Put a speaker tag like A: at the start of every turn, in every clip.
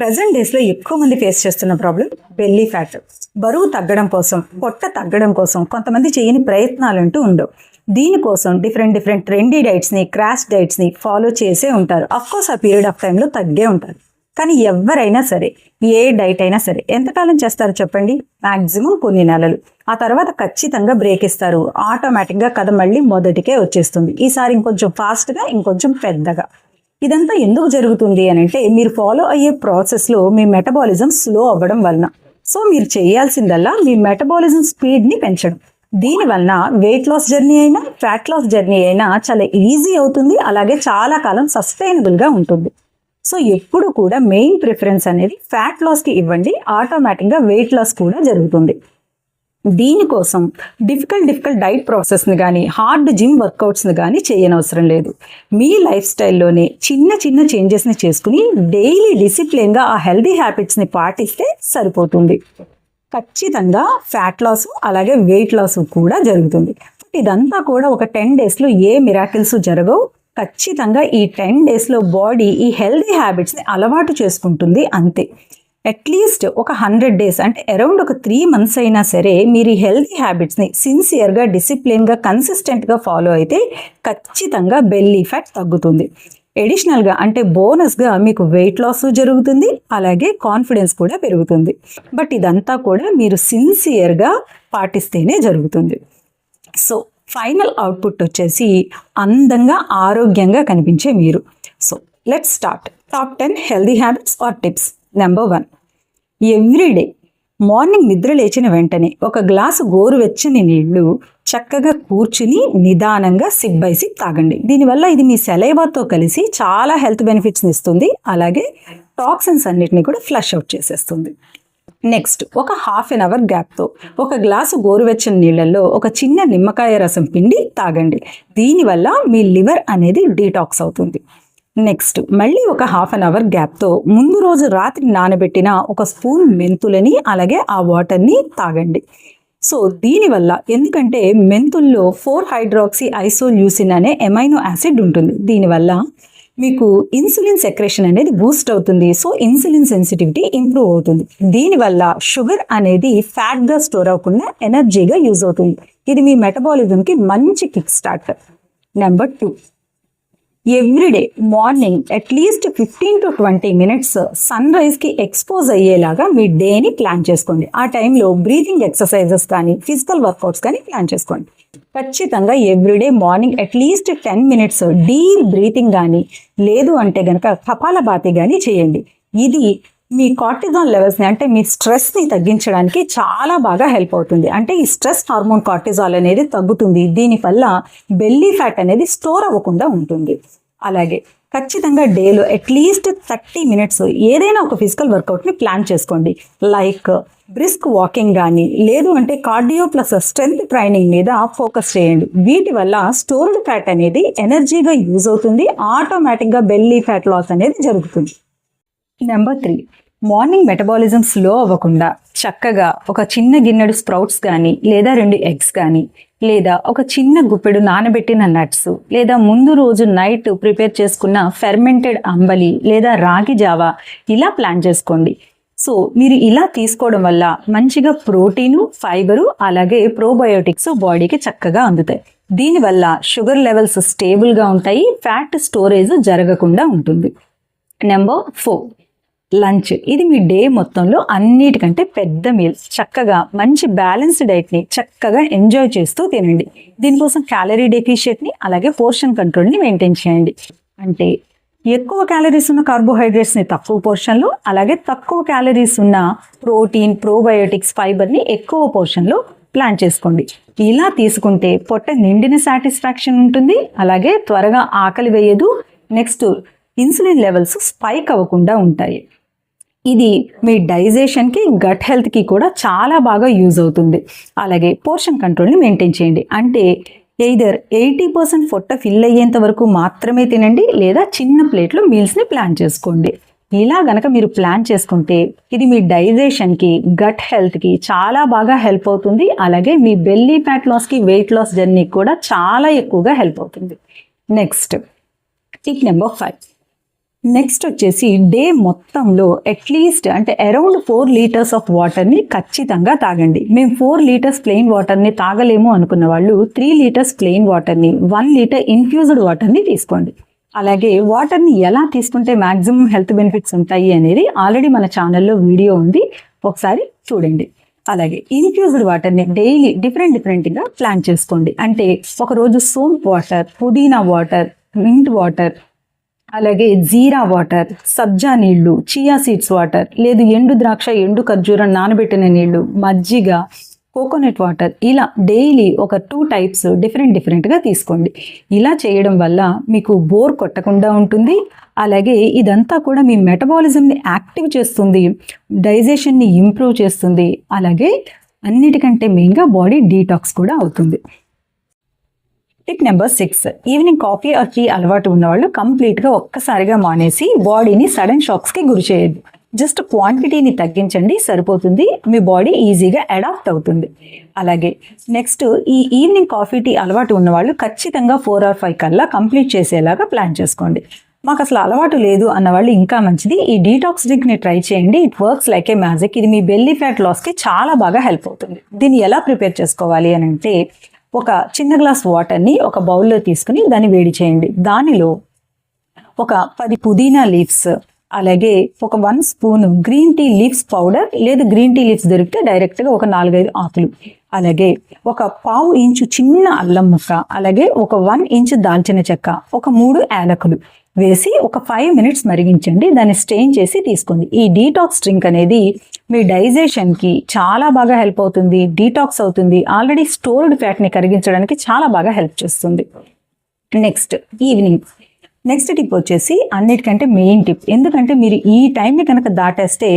A: Present డేస్లో ఎక్కువ మంది ఫేస్ చేస్తున్న ప్రాబ్లం బెల్లీ ఫ్యాట్ బరువు తగ్గడం కోసం పొట్ట తగ్గడం కోసం కొంతమంది చేయని ప్రయత్నాలు అంటూ ఉండవు. దీనికోసం డిఫరెంట్ డిఫరెంట్ ట్రెండీ డైట్స్ని క్రాష్ డైట్స్ని ఫాలో చేసే ఉంటారు. అఫ్కోర్స్ ఆ పీరియడ్ ఆఫ్ టైంలో తగ్గే ఉంటారు. కానీ ఎవరైనా సరే ఏ డైట్ అయినా సరే ఎంతకాలం చేస్తారు చెప్పండి? మాక్సిమం కొన్ని నెలలు. ఆ తర్వాత ఖచ్చితంగా బ్రేక్ ఇస్తారు. ఆటోమేటిక్గా కథ మళ్ళీ మొదటికే వచ్చేస్తుంది. ఈసారి ఇంకొంచెం ఫాస్ట్గా ఇంకొంచెం పెద్దగా. ఇదంతా ఎందుకు జరుగుతుంది అని అంటే మీరు ఫాలో అయ్యే ప్రాసెస్లో మీ మెటబాలిజం స్లో అవ్వడం వలన. సో మీరు చేయాల్సిందల్లా మీ మెటబాలిజం స్పీడ్ని పెంచడం. దీని వలన వెయిట్ లాస్ జర్నీ అయినా ఫ్యాట్ లాస్ జర్నీ అయినా చాలా ఈజీ అవుతుంది అలాగే చాలా కాలం సస్టైనబుల్గా ఉంటుంది. సో ఎప్పుడు కూడా మెయిన్ ప్రిఫరెన్స్ అనేది ఫ్యాట్ లాస్కి ఇవ్వండి ఆటోమేటిక్గా వెయిట్ లాస్ కూడా జరుగుతుంది. దీనికోసం డిఫికల్ట్ డిఫికల్ట్ డైట్ ప్రాసెస్ని కానీ హార్డ్ జిమ్ వర్కౌట్స్ని కానీ చేయనవసరం లేదు. మీ లైఫ్ స్టైల్లోనే చిన్న చిన్న చేంజెస్ని చేసుకుని డైలీ డిసిప్లిన్గా ఆ హెల్దీ హ్యాబిట్స్ని పాటిస్తే సరిపోతుంది. ఖచ్చితంగా ఫ్యాట్ లాస్ అలాగే వెయిట్ లాస్ కూడా జరుగుతుంది. బట్ ఇదంతా కూడా ఒక టెన్ డేస్లో ఏ మిరాకిల్స్ జరగవు. ఖచ్చితంగా ఈ టెన్ డేస్లో బాడీ ఈ హెల్దీ హ్యాబిట్స్ని అలవాటు చేసుకుంటుంది అంతే. అట్లీస్ట్ ఒక హండ్రెడ్ డేస్ అంటే అరౌండ్ ఒక త్రీ మంత్స్ అయినా సరే మీరు ఈ హెల్తీ హ్యాబిట్స్ని సిన్సియర్గా డిసిప్లిన్గా కన్సిస్టెంట్గా ఫాలో అయితే ఖచ్చితంగా బెల్లీ ఫ్యాట్ తగ్గుతుంది. ఎడిషనల్గా అంటే బోనస్గా మీకు వెయిట్ లాస్ జరుగుతుంది అలాగే కాన్ఫిడెన్స్ కూడా పెరుగుతుంది. బట్ ఇదంతా కూడా మీరు సిన్సియర్గా పాటిస్తేనే జరుగుతుంది. సో ఫైనల్ అవుట్పుట్ వచ్చేసి అందంగా ఆరోగ్యంగా కనిపించే మీరు. So let's start. Top ten healthy habits or tips. Number one everyday morning నిద్ర లేచిన వెంటనే ఒక గ్లాసు గోరువెచ్చని నీళ్ళు చక్కగా కూర్చుని నిదానంగా సిప్ బై సిప్ తాగండి. దీనివల్ల ఇది మీ సెలైవాతో కలిసి చాలా హెల్త్ బెనిఫిట్స్ని ఇస్తుంది. అలాగే టాక్సిన్స్ అన్నిటిని కూడా ఫ్లష్ అవుట్ చేసేస్తుంది. నెక్స్ట్ ఒక హాఫ్ అన్ అవర్ గ్యాప్తో ఒక గ్లాసు గోరువెచ్చని నీళ్ళల్లో ఒక చిన్న నిమ్మకాయ రసం పిండి తాగండి. దీనివల్ల మీ లివర్ అనేది డీటాక్స్ అవుతుంది. నెక్స్ట్ మళ్ళీ ఒక హాఫ్ అన్ అవర్ గ్యాప్తో ముందు రోజు రాత్రి నానబెట్టిన ఒక స్పూన్ మెంతులని అలాగే ఆ వాటర్ని తాగండి. సో దీనివల్ల ఎందుకంటే మెంతుల్లో ఫోర్ హైడ్రాక్సీ ఐసోల్యూసిన్ అనే ఎమైనో యాసిడ్ ఉంటుంది. దీనివల్ల మీకు ఇన్సులిన్ సెక్రేషన్ అనేది బూస్ట్ అవుతుంది. సో ఇన్సులిన్ సెన్సిటివిటీ ఇంప్రూవ్ అవుతుంది. దీనివల్ల షుగర్ అనేది ఫ్యాట్గా స్టోర్ అవ్వకుండా ఎనర్జీగా యూజ్ అవుతుంది. ఇది మీ మెటబాలిజంకి మంచి kick start number two everyday morning at least fifteen to twenty minutes sun రైజ్కి expose అయ్యేలాగా మీ డేని ప్లాన్ చేసుకోండి. ఆ టైంలో బ్రీతింగ్ ఎక్సర్సైజెస్ కానీ ఫిజికల్ వర్కౌట్స్ కానీ ప్లాన్ చేసుకోండి. ఖచ్చితంగా everyday morning at least ten minutes deep breathing కానీ లేదు అంటే గనక కపాలభాతి కానీ చేయండి. ఇది మీ కార్టిజాన్ లెవెల్స్ని అంటే మీ స్ట్రెస్ని తగ్గించడానికి చాలా బాగా హెల్ప్ అవుతుంది. అంటే ఈ స్ట్రెస్ హార్మోన్ కార్టిజాల్ అనేది తగ్గుతుంది. దీనివల్ల బెల్లీ ఫ్యాట్ అనేది స్టోర్ అవ్వకుండా ఉంటుంది. అలాగే ఖచ్చితంగా డేలో అట్లీస్ట్ థర్టీ మినిట్స్ ఏదైనా ఒక ఫిజికల్ వర్కౌట్ని ప్లాన్ చేసుకోండి. లైక్ బ్రిస్క్ వాకింగ్ కానీ లేదు అంటే కార్డియో ప్లస్ స్ట్రెంగ్త్ ట్రైనింగ్ మీద ఫోకస్ చేయండి. వీటి వల్ల స్టోర్డ్ ఫ్యాట్ అనేది ఎనర్జీగా యూజ్ అవుతుంది. ఆటోమేటిక్గా బెల్లీ ఫ్యాట్ లాస్ అనేది జరుగుతుంది. Number three morning metabolism slow అవ్వకుండా చక్కగా ఒక చిన్న గిన్నెడు స్ప్రౌట్స్ కానీ లేదా రెండు ఎగ్స్ కానీ లేదా ఒక చిన్న గుప్పెడు నానబెట్టిన నట్స్ లేదా ముందు రోజు నైట్ ప్రిపేర్ చేసుకున్న ఫెర్మెంటెడ్ అంబలి లేదా రాగి జావా ఇలా ప్లాన్ చేసుకోండి. సో మీరు ఇలా తీసుకోవడం వల్ల మంచిగా ప్రోటీను ఫైబరు అలాగే ప్రోబయోటిక్స్ బాడీకి చక్కగా అందుతాయి. దీనివల్ల షుగర్ లెవెల్స్ స్టేబుల్గా ఉంటాయి ఫ్యాట్ స్టోరేజ్ జరగకుండా ఉంటుంది. Number four lunch. ఇది మీ డే మొత్తంలో అన్నిటికంటే పెద్ద మీల్. చక్కగా మంచి బ్యాలెన్స్డ్ డైట్ని చక్కగా ఎంజాయ్ చేస్తూ తినండి. దీనికోసం క్యాలరీ డెఫిషియట్ని అలాగే పోర్షన్ కంట్రోల్ని మెయింటైన్ చేయండి. అంటే ఎక్కువ క్యాలరీస్ ఉన్న కార్బోహైడ్రేట్స్ని తక్కువ పోర్షన్లో అలాగే తక్కువ క్యాలరీస్ ఉన్న ప్రోటీన్ ప్రోబయోటిక్స్ ఫైబర్ని ఎక్కువ పోర్షన్లో ప్లాన్ చేసుకోండి. ఇలా తీసుకుంటే పొట్ట నిండిన సాటిస్ఫాక్షన్ ఉంటుంది అలాగే త్వరగా ఆకలి వేయదు నెక్స్ట్ ఇన్సులిన్ లెవెల్స్ స్పైక్ అవ్వకుండా ఉంటాయి. ఇది మీ డైజెషన్కి గట్ హెల్త్కి కూడా చాలా బాగా యూజ్ అవుతుంది. అలాగే పోర్షన్ కంట్రోల్ని మెయింటైన్ చేయండి. అంటే ఎయిదర్ ఎయిటీ పర్సెంట్ పొట్ట ఫిల్ అయ్యేంత వరకు మాత్రమే తినండి లేదా చిన్న ప్లేట్లో మీల్స్ని ప్లాన్ చేసుకోండి. ఇలా గనక మీరు ప్లాన్ చేసుకుంటే ఇది మీ డైజెషన్కి గట్ హెల్త్కి చాలా బాగా హెల్ప్ అవుతుంది. అలాగే మీ బెల్లీ ఫ్యాట్ లాస్కి వెయిట్ లాస్ జర్నీకి కూడా చాలా ఎక్కువగా హెల్ప్ అవుతుంది. Next tip number five next వచ్చేసి డే మొత్తంలో అట్లీస్ట్ అంటే అరౌండ్ ఫోర్ లీటర్స్ ఆఫ్ వాటర్ని ఖచ్చితంగా తాగండి. మేము ఫోర్ లీటర్స్ ప్లెయిన్ వాటర్ని తాగలేము అనుకున్న వాళ్ళు త్రీ లీటర్స్ ప్లెయిన్ వాటర్ని వన్ లీటర్ ఇన్ఫ్యూజ్డ్ వాటర్ని తీసుకోండి. అలాగే వాటర్ని ఎలా తీసుకుంటే మ్యాక్సిమం హెల్త్ బెనిఫిట్స్ ఉంటాయి అనేది ఆల్రెడీ మన ఛానల్లో వీడియో ఉంది. ఒకసారి చూడండి. అలాగే ఇన్ఫ్యూజ్డ్ వాటర్ని డైలీ డిఫరెంట్ డిఫరెంట్గా ప్లాన్ చేసుకోండి. అంటే ఒకరోజు సోంప్ వాటర్ పుదీనా వాటర్ మింట్ వాటర్ అలాగే జీరా వాటర్ సబ్జా నీళ్ళు చియా సీడ్స్ వాటర్ లేదు ఎండు ద్రాక్ష ఎండు ఖర్జూరం నానబెట్టిన నీళ్ళు మజ్జిగ కోకోనట్ వాటర్ ఇలా డైలీ ఒక టూ టైప్స్ డిఫరెంట్ డిఫరెంట్గా తీసుకోండి. ఇలా చేయడం వల్ల మీకు బోర్ కొట్టకుండా ఉంటుంది. అలాగే ఇదంతా కూడా మీ మెటబాలిజంని యాక్టివ్ చేస్తుంది డైజెషన్ని ఇంప్రూవ్ చేస్తుంది. అలాగే అన్నిటికంటే మెయిన్గా బాడీ డీటాక్స్ కూడా అవుతుంది. Tip number six. Evening coffee ఆ టీ అలవాటు ఉన్నవాళ్ళు కంప్లీట్గా ఒక్కసారిగా మానేసి బాడీని సడన్ షాక్స్కి గురి చేయొద్దు. జస్ట్ క్వాంటిటీని తగ్గించండి సరిపోతుంది మీ బాడీ ఈజీగా అడాప్ట్ అవుతుంది. అలాగే నెక్స్ట్ ఈ ఈవినింగ్ కాఫీ టీ అలవాటు ఉన్నవాళ్ళు ఖచ్చితంగా ఫోర్ ఆర్ ఫైవ్ కల్లా కంప్లీట్ చేసేలాగా ప్లాన్ చేసుకోండి. మాకు అసలు అలవాటు లేదు అన్న వాళ్ళు ఇంకా మంచిది. ఈ డీటాక్స్ డ్రింక్ని ట్రై చేయండి. It works like a magic. ఇది మీ బెల్లీ ఫ్యాట్ లాస్కి చాలా బాగా హెల్ప్ అవుతుంది. దీన్ని ఎలా ప్రిపేర్ చేసుకోవాలి అని అంటే ఒక చిన్న గ్లాస్ వాటర్ని ఒక బౌల్లో తీసుకుని దాన్ని వేడి చేయండి. దానిలో ఒక పది పుదీనా లీవ్స్ అలాగే ఒక one spoon green tea leaves powder లేదా గ్రీన్ టీ లీవ్స్ దొరికితే డైరెక్ట్గా ఒక నాలుగైదు ఆకులు అలాగే ఒక పావు ఇంచు చిన్న అల్లం ముక్క అలాగే ఒక వన్ ఇంచు దాల్చిన చెక్క ఒక మూడు యాలకులు వేసి ఒక ఫైవ్ మినిట్స్ మరిగించండి దాన్ని స్టెయిన్ చేసి తీసుకోండి. ఈ డీటాక్స్ డ్రింక్ అనేది మీ డైజెషన్కి చాలా బాగా హెల్ప్ అవుతుంది డీటాక్స్ అవుతుంది. ఆల్రెడీ స్టోర్డ్ ఫ్యాట్ని కరిగించడానికి చాలా బాగా హెల్ప్ చేస్తుంది. నెక్స్ట్ ఈవినింగ్ నెక్స్ట్ టిప్ వచ్చేసి అన్నిటికంటే మెయిన్ టిప్ ఎందుకంటే మీరు ఈ టైంని కనుక దాటేస్తే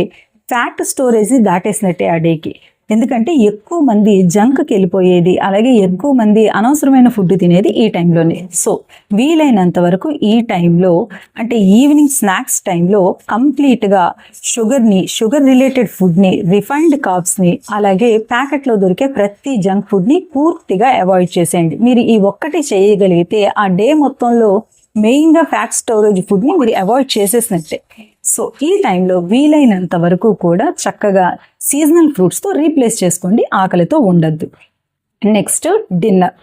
A: ఫ్యాట్ స్టోరేజ్ దాటేసినట్టే ఆ డేకి ఎందుకంటే ఎక్కువ మంది జంక్కి వెళ్ళిపోయేది అలాగే ఎక్కువ మంది అనవసరమైన ఫుడ్ తినేది ఈ టైంలోనే సో వీలైనంత వరకు ఈ టైంలో అంటే ఈవినింగ్ స్నాక్స్ టైంలో కంప్లీట్గా షుగర్ని షుగర్ రిలేటెడ్ ఫుడ్ని రిఫైన్డ్ కాప్స్ని అలాగే ప్యాకెట్లో దొరికే ప్రతి జంక్ ఫుడ్ని పూర్తిగా అవాయిడ్ చేసేయండి. మీరు ఈ ఒక్కటి చేయగలిగితే ఆ డే మొత్తంలో మెయిన్గా ఫ్యాట్ స్టోరేజ్ ఫుడ్ని మీరు అవాయిడ్ చేసేసినట్టే. సో ఈ టైంలో వీలైనంత వరకు కూడా చక్కగా సీజనల్ ఫ్రూట్స్తో రీప్లేస్ చేసుకోండి ఆకలితో ఉండద్దు. Next dinner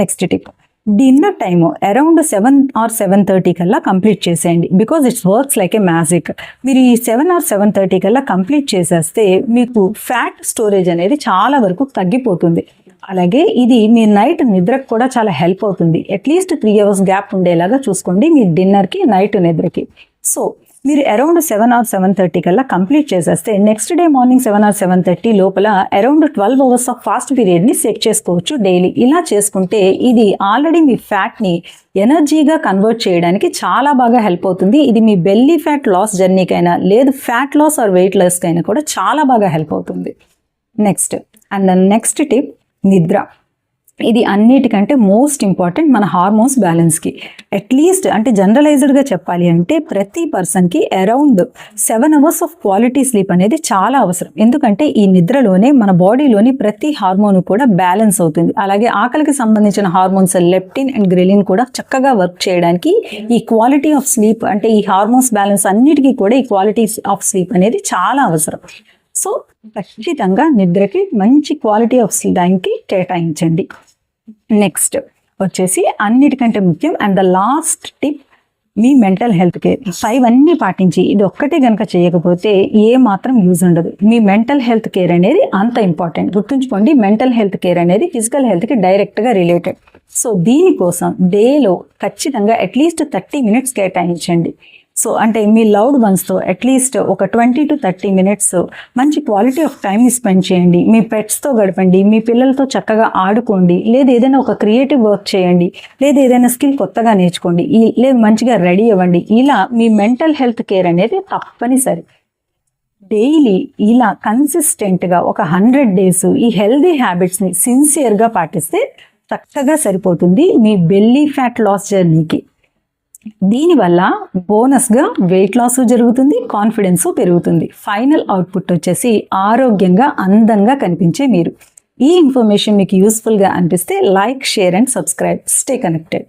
A: next tip dinner time around seven or seven thirty కల్లా కంప్లీట్ చేసేయండి. Because it's works like a magic మీరు ఈ సెవెన్ ఆర్ సెవెన్ థర్టీ కల్లా కంప్లీట్ చేసేస్తే మీకు ఫ్యాట్ స్టోరేజ్ అనేది చాలా వరకు తగ్గిపోతుంది. అలాగే ఇది మీ నైట్ నిద్రకు కూడా చాలా హెల్ప్ అవుతుంది. అట్లీస్ట్ త్రీ అవర్స్ గ్యాప్ ఉండేలాగా చూసుకోండి మీ డిన్నర్కి నైట్ నిద్రకి. సో మీరు around seven or seven thirty కల్లా కంప్లీట్ చేసేస్తే next day morning seven or seven thirty లోపల around twelve hours of fast పీరియడ్ని set చేసుకోవచ్చు డైలీ ఇలా చేసుకుంటే ఇది ఆల్రెడీ మీ ఫ్యాట్ని ఎనర్జీగా కన్వర్ట్ చేయడానికి చాలా బాగా హెల్ప్ అవుతుంది. ఇది మీ బెల్లీ ఫ్యాట్ లాస్ జర్నీకైనా లేదు ఫ్యాట్ లాస్ ఆర్ వెయిట్ లాస్కైనా కూడా చాలా బాగా హెల్ప్ అవుతుంది. నెక్స్ట్ అండ్ నెక్స్ట్ టిప్ నిద్ర ఇది అన్నిటికంటే మోస్ట్ ఇంపార్టెంట్ మన హార్మోన్స్ బ్యాలెన్స్కి అట్లీస్ట్ అంటే జనరలైజ్డ్గా చెప్పాలి అంటే ప్రతి పర్సన్కి around seven hours of quality sleep అనేది చాలా అవసరం. ఎందుకంటే ఈ నిద్రలోనే మన బాడీలోని ప్రతి హార్మోన్ కూడా బ్యాలెన్స్ అవుతుంది. అలాగే ఆకలికి సంబంధించిన హార్మోన్స్ లెప్టిన్ అండ్ గ్రెలిన్ కూడా చక్కగా వర్క్ చేయడానికి ఈ క్వాలిటీ ఆఫ్ స్లీప్ అంటే ఈ హార్మోన్స్ బ్యాలెన్స్ అన్నిటికీ కూడా ఈ క్వాలిటీ ఆఫ్ స్లీప్ అనేది చాలా అవసరం. సో ఖచ్చితంగా నిద్రకి మంచి క్వాలిటీ ఆఫ్ టైంకి కేటాయించండి. నెక్స్ట్ వచ్చేసి అన్నిటికంటే ముఖ్యం అండ్ ద లాస్ట్ టిప్ మీ మెంటల్ హెల్త్ కేర్ ఫైవ్ అన్నీ పాటించి ఇది ఒక్కటే కనుక చేయకపోతే ఏ మాత్రం యూజ్ ఉండదు. మీ మెంటల్ హెల్త్ కేర్ అనేది అంత ఇంపార్టెంట్ గుర్తుంచుకోండి మెంటల్ హెల్త్ కేర్ అనేది ఫిజికల్ హెల్త్కి డైరెక్ట్గా రిలేటెడ్ సో దీనికోసం డేలో ఖచ్చితంగా అట్లీస్ట్ థర్టీ మినిట్స్ కేటాయించండి. సో అంటే మీ లౌడ్ వన్స్తో అట్లీస్ట్ ఒక ట్వంటీ టు థర్టీ మినిట్స్ మంచి క్వాలిటీ ఆఫ్ టైంని స్పెండ్ చేయండి. మీ పెట్స్తో గడపండి. మీ పిల్లలతో చక్కగా ఆడుకోండి. లేదా ఏదైనా ఒక క్రియేటివ్ వర్క్ చేయండి. లేదా ఏదైనా స్కిల్ కొత్తగా నేర్చుకోండి. ఈ- లేదు మంచిగా రెడీ అవ్వండి. ఇలా మీ మెంటల్ హెల్త్ కేర్ అనేది తప్పనిసరి. డైలీ ఇలా కన్సిస్టెంట్గా ఒక హండ్రెడ్ డేస్ ఈ హెల్దీ హ్యాబిట్స్ని సిన్సియర్గా పాటిస్తే చక్కగా సరిపోతుంది మీ బెల్లీ ఫ్యాట్ లాస్ జర్నీకి దీనివల్ల బోనస్గా వెయిట్ లాస్ జరుగుతుంది కాన్ఫిడెన్స్ పెరుగుతుంది. ఫైనల్ అవుట్పుట్ వచ్చేసి ఆరోగ్యంగా అందంగా కనిపించే మీరు. ఈ ఇన్ఫర్మేషన్ మీకు యూస్ఫుల్గా అనిపిస్తే like share and subscribe stay connected